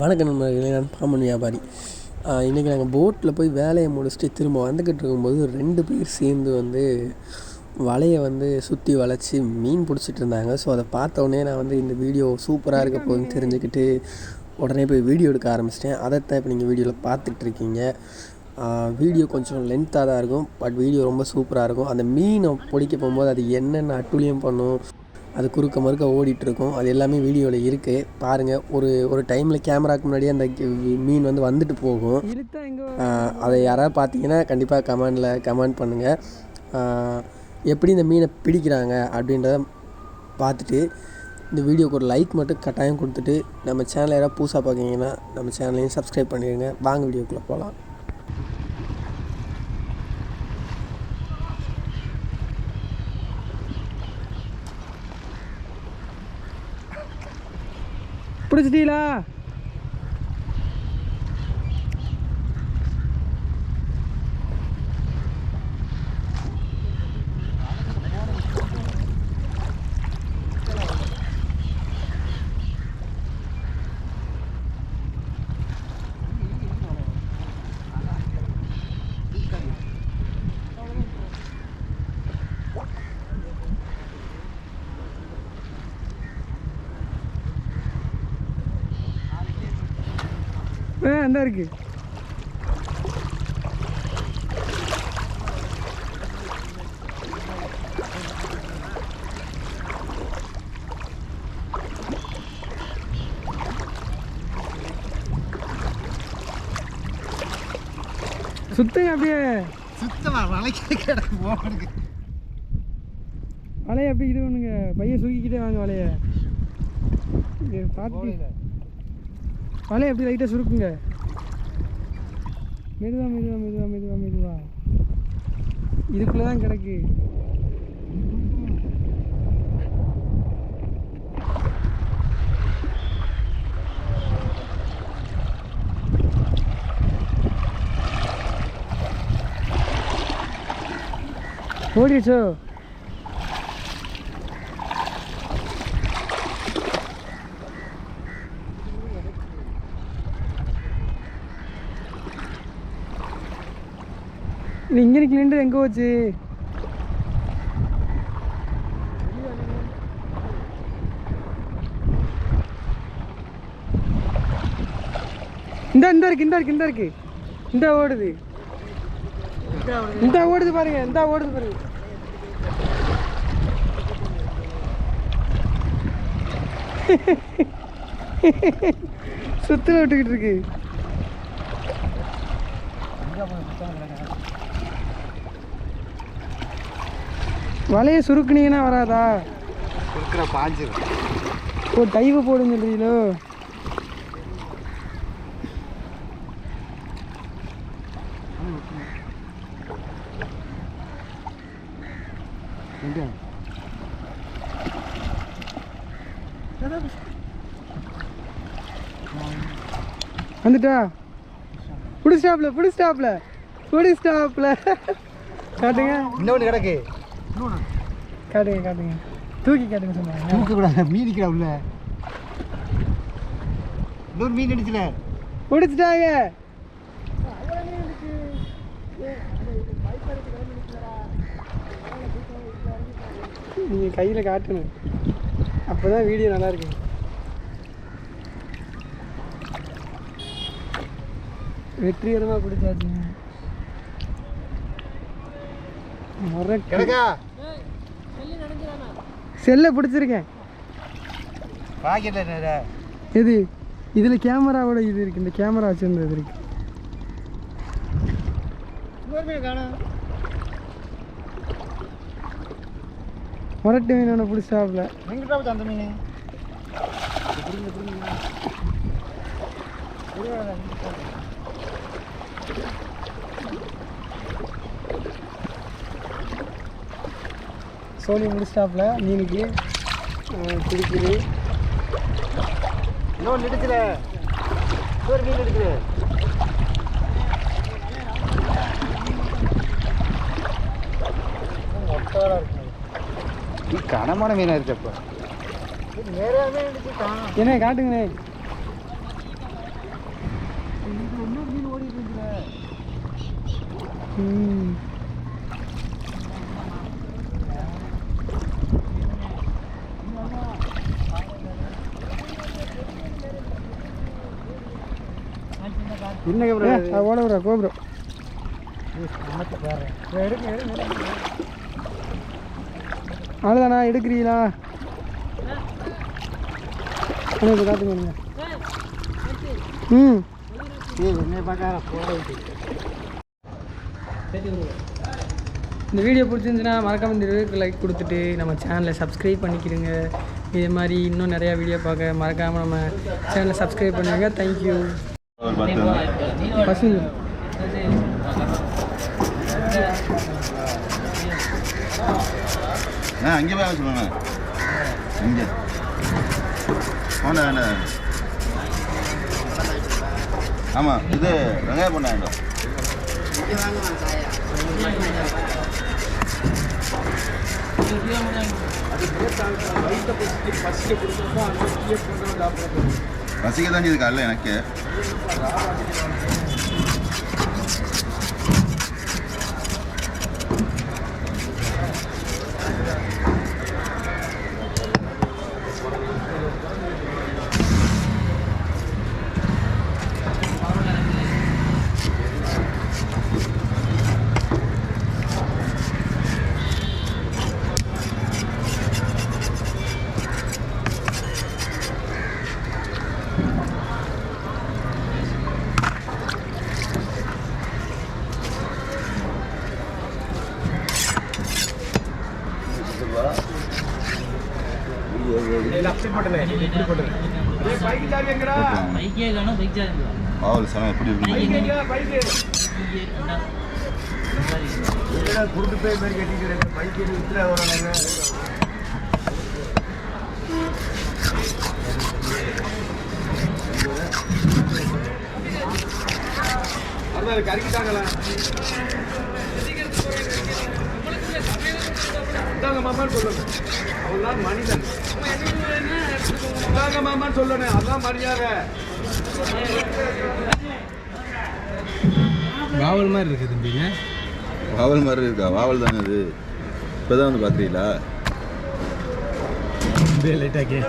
வணக்க நண்பர்களே நான் பாம்பன் வியாபாரி. இன்றைக்கி நாங்கள் போட்டில் போய் வேலையை முடிச்சுட்டு திரும்ப வந்துக்கிட்டு இருக்கும்போது ரெண்டு பேர் சேர்ந்து வந்து வலையை வந்து சுற்றி வளைச்சி மீன் பிடிச்சிட்டு இருந்தாங்க. ஸோ அதை பார்த்தோடனே நான் வந்து இந்த வீடியோ சூப்பராக இருக்க போகுதுன்னு தெரிஞ்சுக்கிட்டு உடனே போய் வீடியோ எடுக்க ஆரம்பிச்சிட்டேன். அதைத்தான் இப்போ நீங்கள் வீடியோவில் பார்த்துட்ருக்கீங்க வீடியோ கொஞ்சம் லென்த்தாக தான் இருக்கும் பட் வீடியோ ரொம்ப சூப்பராக இருக்கும். அந்த மீனை பிடிக்க போகும்போது அது என்னென்ன அட்டுழியம் பண்ணும் அது குறுக்க மறுக்க ஓடிட்டுருக்கும். அது எல்லாமே வீடியோவில் இருக்குது பாருங்கள் ஒரு ஒரு டைமில் கேமராக்கு முன்னாடியே அந்த கி- மீன் வந்து வந்துட்டு போகும். அதை யாராவது பார்த்தீங்கன்னா கண்டிப்பாக கமெண்டில் கமெண்ட் பண்ணுங்கள் எப்படி இந்த மீனை பிடிக்கிறாங்க அப்படின்றத பார்த்துட்டு இந்த வீடியோக்கு ஒரு லைக் மட்டும் கட்டாயம் கொடுத்துட்டு நம்ம சேனலை யாராவது புதுசாக பார்க்குறீங்கன்னா நம்ம சேனலையும் சப்ஸ்கிரைப் பண்ணிடுங்க. வாங்க வீடியோக்குள்ளே போகலாம் सोडूच ஆ அந்த இருக்கு. சுத்துங்க அப்படியே. சுத்தமா வளைக்க கிடக்கு போடுங்க வலையை அப்படியே இது பண்ணுங்க. பைய சுருக்கிக்கிட்டே வாங்க வலைய பார்த்துட்டு வலையை எப்படி லைட்டாக சுருக்குங்க? மெதுவா மெதுவா மெதுவா மெதுவா மெதுவா. இதுக்குள்ளே தான் கிடக்கு. ஓடிடுச்சோ? இல்லை இங்கே நிற்கலன்ட்டு எங்கே போச்சு? இந்த இந்த இருக்கு இந்த இருக்கு இந்த இருக்கு. இந்த ஓடுது. இந்த ஓடுது பாருங்க இந்த ஓடுது பாருங்க. சுத்துல விட்டுக்கிட்டு இருக்கு. வலையை சுருக்குனீங்கன்னா வராதா? இருக்கிற பாஞ்சு. ஓ டைவு போடுன்னு சொல்றீங்களோ? வந்துட்டா? புடி ஸ்டாப்ல புடி ஸ்டாப்ல புடி ஸ்டாப்ல காட்டுங்க இன்னொன்று கிடக்கு. காட்டுங்க காட்டுங்க. தூக்கி காட்டுங்க சொன்னாங்க தூக்க கூடாது மீன் நிற்கிறா உள்ள இன்னொரு மீன் அடிச்சுல. பிடிச்சிட்டாங்க. நீங்கள் கையில் காட்டணும். அப்போ தான் வீடியோ நல்லா இருக்கு. வெற்றிகரமாக பிடிச்சாச்சுங்க முறைக்கு கிடக்கா செல்லை பிடிச்சிருக்கேன். பாக்கெட்ல எது இதில் கேமராவோட இது இருக்கு இந்த கேமரா வச்சிருந்தது இருக்கு. இன்னொரு மீன் முரட்டு மீனோட பிடிச்சாப்புல எங்கிட்ட போச்சு சோழி முடிச்சிட்டாப்புல மீனுக்கு. பிடிக்குது இன்னொன்று எடுக்கல இன்னொரு மீன் எடுக்கல கனமான மீனாக இருக்கு அப்போ. என்ன காட்டுங்கண்ணே மீன் ஓடிட்டு இருக்குல்ல என்ன அது ஓட விட்றா கோபுரம். அவ்வளோதாண்ணா எடுக்கிறீங்களா? இப்போ காட்டுங்க ம். இந்த வீடியோ பிடிச்சிருந்துச்சுன்னா மறக்காம இந்த வீடியோக்கு லைக் கொடுத்துட்டு நம்ம சேனலை சப்ஸ்கிரைப் பண்ணிக்கிடுங்க. இதே மாதிரி இன்னும் நிறையா வீடியோ பார்க்க மறக்காமல் நம்ம சேனலை சப்ஸ்கிரைப் பண்ணுங்க. தேங்க்யூ பசங்க ஆ அங்கே போய் சொல்லுங்க இங்கே. வேண்டாம் வேண்டாம் ஆமாம் இது வெங்காயம் பண்ண வேண்டாம் பசிக்க தான் இது காலைல எனக்கு. ஆவல் சனம் எப்படி குருட்டு பேர் மாதிரி கட்டிக்கிறேன் பைக் வித்துற வராங்க கறிக்கிட்டாங்களா மாமான்னு சொல்லுங்க. அவன் தான் மனிதன். மாமான்னு சொல்லணும் அதான் மரியாதை. வாவல் மாதிரி இருக்குது தம்பிங்க. வாவல் மாதிரி இருக்கா? வாவல் தானே இது இப்போ தான் வந்து பார்க்குறீங்களா லைட்டாக்கே